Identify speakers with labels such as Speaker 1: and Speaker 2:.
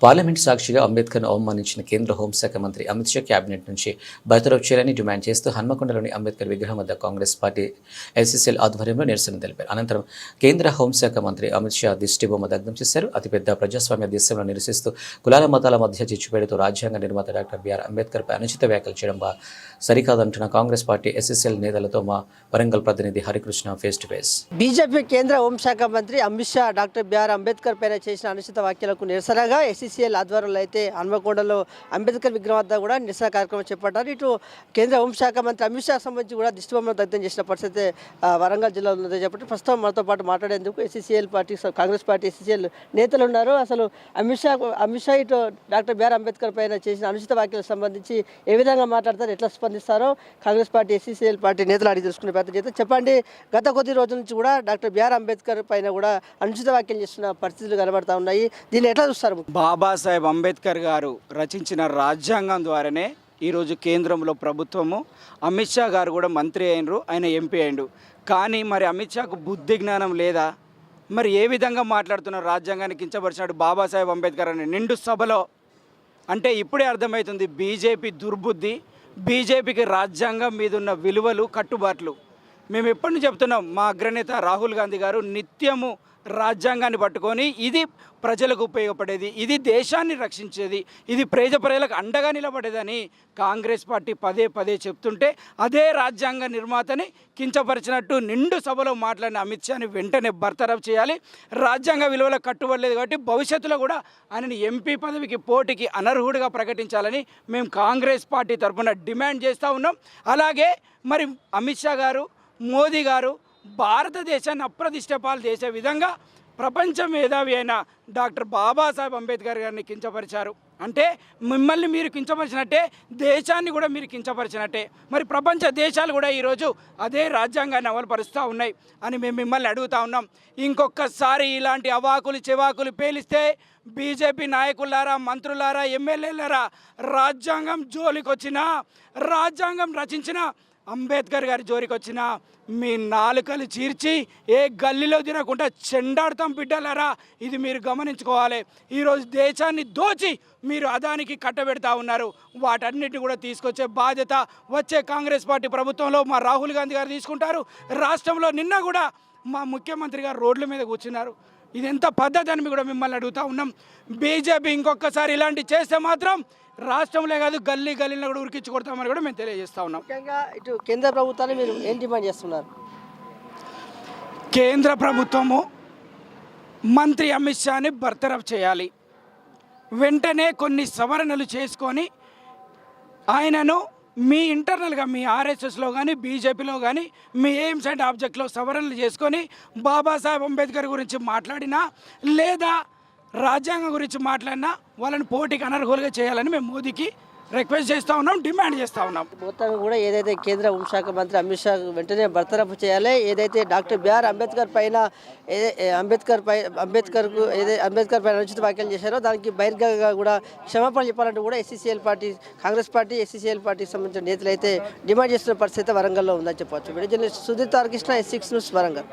Speaker 1: Parliament సాక్షిగా అంబేద్కర్ను అవమానించిన కేంద్ర హోంశాఖ మంత్రి అమిత్ షా కేబినెట్ నుంచి బయటరవ్ చేయాలని డిమాండ్ చేస్తూ హన్మకొండలోని అంబేద్కర్ విగ్రహం వద్ద కాంగ్రెస్ పార్టీ ఎస్ఎస్ఎల్ ఆధ్వర్యంలో నిరసన తెలిపారు. అనంతరం కేంద్ర హోంశాఖ మంత్రి అమిత్ షా దిష్టిబొమ్మ దగ్ధం చేశారు. అతిపెద్ద ప్రజాస్వామ్య దేశంలో నిరసిస్తూ కులాల మతాల మధ్య చిచ్చుపేడుతూ రాజ్యాంగ నిర్మాత డాక్టర్ బిఆర్ అంబేద్కర్పై అనుచిత వ్యాఖ్యలు చేయడం సరికాదంటున్న కాంగ్రెస్ పార్టీ ఎస్ఎస్ఎల్ నేతలతో మా వరంగల్ ప్రతినిధి Harikrishna face to face
Speaker 2: BJP కేంద్ర హోంశాఖ మంత్రి Amit Shah doctor B R Ambedkar పైన చేసిన అనుచిత వ్యాఖ్యలకు నిరసనగా ఎస్సీసీఎల్ ఆధ్వర్యంలో అయితే హన్మకొండలో అంబేద్కర్ విగ్రహం వద్ద కూడా నిరసన కార్యక్రమం చేపట్టారు. ఇటు కేంద్ర హోంశాఖ మంత్రి అమిత్ షా సంబంధించి కూడా దిష్టిబొమ్మను దగ్ధం చేసిన పరిస్థితి వరంగల్ జిల్లాలో ఉందని చెప్పి ప్రస్తుతం మనతో పాటు మాట్లాడేందుకు SCCL party Congress party SCCL నేతలు ఉన్నారు. అసలు అమిత్ షా అమిత్ షా ఇటు డాక్టర్ బిఆర్ అంబేద్కర్ పైన చేసిన అనుచిత వ్యాఖ్యలకు సంబంధించి ఏ విధంగా మాట్లాడతారు ఎట్లా స్పందిస్తారో కాంగ్రెస్ పార్టీ ఎస్సీసీఎల్ పార్టీ నేతలు అడిగి తెలుసుకునే ప్రయత్నం చేస్తే చెప్పండి గత కొద్ది రోజుల నుంచి కూడా డాక్టర్ బిఆర్ అంబేద్కర్ పైన కూడా అనుచిత వ్యాఖ్యలు చేస్తున్న పరిస్థితులు కనబడతా ఉన్నాయి. దీన్ని ఎట్లా చూస్తారు?
Speaker 3: బాబాసాహెబ్ అంబేద్కర్ గారు రచించిన రాజ్యాంగం ద్వారానే ఈరోజు కేంద్రంలో ప్రభుత్వము. అమిత్ షా గారు కూడా మంత్రి అయినరు ఆయన ఎంపీ అయిండు కానీ మరి అమిత్ షాకు బుద్ధి జ్ఞానం లేదా? మరి ఏ విధంగా మాట్లాడుతున్నారు? రాజ్యాంగాన్ని కించపరిచినాడు బాబాసాహెబ్ అంబేద్కర్ అని నిండు సభలో. అంటే ఇప్పుడే అర్థమవుతుంది బీజేపీ దుర్బుద్ధి బీజేపీకి రాజ్యాంగం మీద ఉన్న విలువలు కట్టుబాట్లు. మేము ఎప్పటి నుంచి చెప్తున్నాం మా అగ్రనేత రాహుల్ గాంధీ గారు నిత్యము రాజ్యాంగాన్ని పట్టుకొని ఇది ప్రజలకు ఉపయోగపడేది ఇది దేశాన్ని రక్షించేది ఇది ప్రజ ప్రజలకు అండగా నిలబడేదని కాంగ్రెస్ పార్టీ పదే పదే చెప్తుంటే అదే రాజ్యాంగ నిర్మాతని కించపరిచినట్టు నిండు సభలో మాట్లాడిన అమిత్ షాని వెంటనే బర్తరఫ్ చేయాలి. రాజ్యాంగ విలువలకు కట్టుబడలేదు కాబట్టి భవిష్యత్తులో కూడా ఆయనని ఎంపీ పదవికి పోటీకి అనర్హుడిగా ప్రకటించాలని మేము కాంగ్రెస్ పార్టీ తరఫున డిమాండ్ చేస్తూ ఉన్నాం. అలాగే మరి అమిత్ షా గారు మోదీ గారు భారతదేశాన్ని అప్రతిష్ట పాలు చేసే విధంగా ప్రపంచ మేధావి అయిన డాక్టర్ బాబాసాహెబ్ అంబేద్కర్ గారిని కించపరిచారు. అంటే మిమ్మల్ని మీరు కించపరిచినట్టే దేశాన్ని కూడా మీరు కించపరిచినట్టే. మరి ప్రపంచ దేశాలు కూడా ఈరోజు అదే రాజ్యాంగాన్ని అమలుపరుస్తూ ఉన్నాయి అని మేము మిమ్మల్ని అడుగుతా ఉన్నాం. ఇంకొకసారి ఇలాంటి అవాకులు చెవాకులు పేలిస్తే బీజేపీ నాయకులారా మంత్రులారా ఎమ్మెల్యేలారా రాజ్యాంగం జోలికొచ్చినా రాజ్యాంగం రచించిన అంబేద్కర్ గారి జోరికి వచ్చిన మీ నాలుకలు చీర్చి ఏ గల్లీలో తినకుండా చెండాడతాం బిడ్డలారా. ఇది మీరు గమనించుకోవాలి. ఈరోజు దేశాన్ని దోచి మీరు అదానికి కట్టబెడతా ఉన్నారు. వాటన్నిటిని కూడా తీసుకొచ్చే బాధ్యత వచ్చే కాంగ్రెస్ పార్టీ ప్రభుత్వంలో మా రాహుల్ గాంధీ గారు తీసుకుంటారు. రాష్ట్రంలో నిన్న కూడా మా ముఖ్యమంత్రి గారు రోడ్ల మీద కూర్చున్నారు. ఇది ఎంత పద్ధతి అని కూడా మిమ్మల్ని అడుగుతా ఉన్నాం. బీజేపీ ఇంకొకసారి ఇలాంటి చేస్తే మాత్రం రాష్ట్రంలో కాదు గల్లీ గల్లీలో కూడా ఉరికించి కొడతామని కూడా మేము తెలియజేస్తా ఉన్నాం.
Speaker 2: ముఖ్యంగా ఇటు కేంద్ర ప్రభుత్వాన్ని మీరు ఏం డిమాండ్ చేస్తున్నారు?
Speaker 3: కేంద్ర ప్రభుత్వము మంత్రి అమిత్ షాని బర్తరఫ్ చేయాలి. వెంటనే కొన్ని సవరణలు చేసుకొని ఆయనను మీ ఇంటర్నల్గా మీ ఆర్ఎస్ఎస్లో కానీ బీజేపీలో కానీ మీ ఎయిమ్స్ అండ్ ఆబ్జెక్ట్లో సవరణలు చేసుకొని బాబాసాహెబ్ అంబేద్కర్ గురించి మాట్లాడినా లేదా రాజ్యాంగం గురించి మాట్లాడినా వాళ్ళని పోటీకి అనర్హులుగా చేయాలని మేము మోదీకి రిక్వెస్ట్ చేస్తూ ఉన్నాం డిమాండ్ చేస్తూ ఉన్నాం.
Speaker 2: మొత్తం కూడా ఏదైతే కేంద్ర హోంశాఖ మంత్రి అమిత్ షా వెంటనే బర్తరఫ్ చేయాలి. ఏదైతే డాక్టర్ బిఆర్ అంబేద్కర్ పైన అంబేద్కర్ పై అంబేద్కర్కు ఏదైతే అంబేద్కర్ పైన అనుచిత వ్యాఖ్యలు చేశారో దానికి బహిర్గతంగా కూడా క్షమాపణ చెప్పాలంటే కూడా SCCL party Congress party SCCL పార్టీకి సంబంధించిన నేతలు అయితే డిమాండ్ చేస్తున్న పరిస్థితి వరంగల్లో ఉందని చెప్పవచ్చు video journalist Sudheer Tarakrishna S six news Warangal.